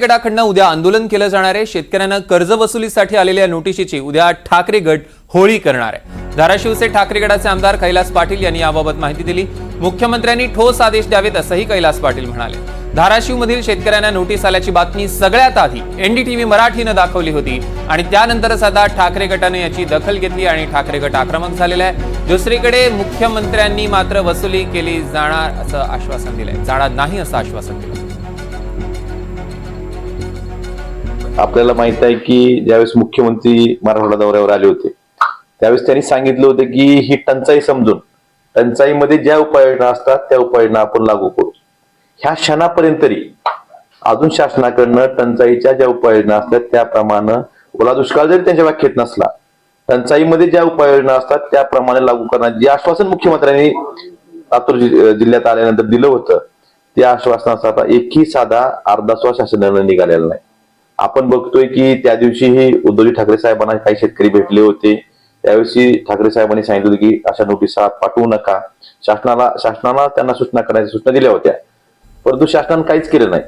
गटाकडनं उद्या आंदोलन केलं जाणार आहे. शेतकऱ्यांना कर्ज वसुलीसाठी आलेल्या नोटिशीची उद्या ठाकरे गट होळी करणार आहे. धाराशिवचे ठाकरे गटाचे आमदार कैलास पाटील यांनी याबाबत माहिती दिली. मुख्यमंत्र्यांनी ठोस आदेश द्यावेत असंही कैलास पाटील म्हणाले. धाराशिवमधील शेतकऱ्यांना नोटीस आल्याची बातमी सगळ्यात आधी एनडीटीव्ही मराठीनं दाखवली होती आणि त्यानंतरच आता ठाकरे गटाने याची दखल घेतली आणि ठाकरे गट आक्रमक झालेला आहे. दुसरीकडे मुख्यमंत्र्यांनी मात्र वसुली केली जाणार असं आश्वासन दिलंय. जाणार नाही असं आश्वासन दिलं आपल्याला माहीत आहे की ज्यावेळेस मुख्यमंत्री मराठवाडा दौऱ्यावर आले होते त्यावेळेस त्यांनी सांगितलं होतं की ही टंचाई समजून टंचाईमध्ये ज्या उपाययोजना असतात त्या उपाययोजना आपण लागू करू. ह्या क्षणापर्यंत तरी अजून शासनाकडनं टंचाईच्या ज्या उपाययोजना असतात त्याप्रमाणे ओला दुष्काळ जरी त्यांच्या व्याख्येत नसला टंचाईमध्ये ज्या उपाययोजना असतात त्याप्रमाणे लागू करण्याचे जे आश्वासन मुख्यमंत्र्यांनी लातूर जिल्ह्यात आल्यानंतर दिलं होतं त्या आश्वासनाचा आता एकही साधा अर्धा स्व शासनानं निघालेला नाही. आपण बघतोय की त्या दिवशीही उद्धवजी ठाकरे साहेबांना काही शेतकरी भेटले होते. त्यावेळी ठाकरे साहेबांनी सांगितलं की अशा नोटिसा पाठवू नका. शासनाला शासनाला त्यांना सूचना करण्याच्या सूचना दिल्या होत्या. परंतु शासनानं काहीच केलं नाही.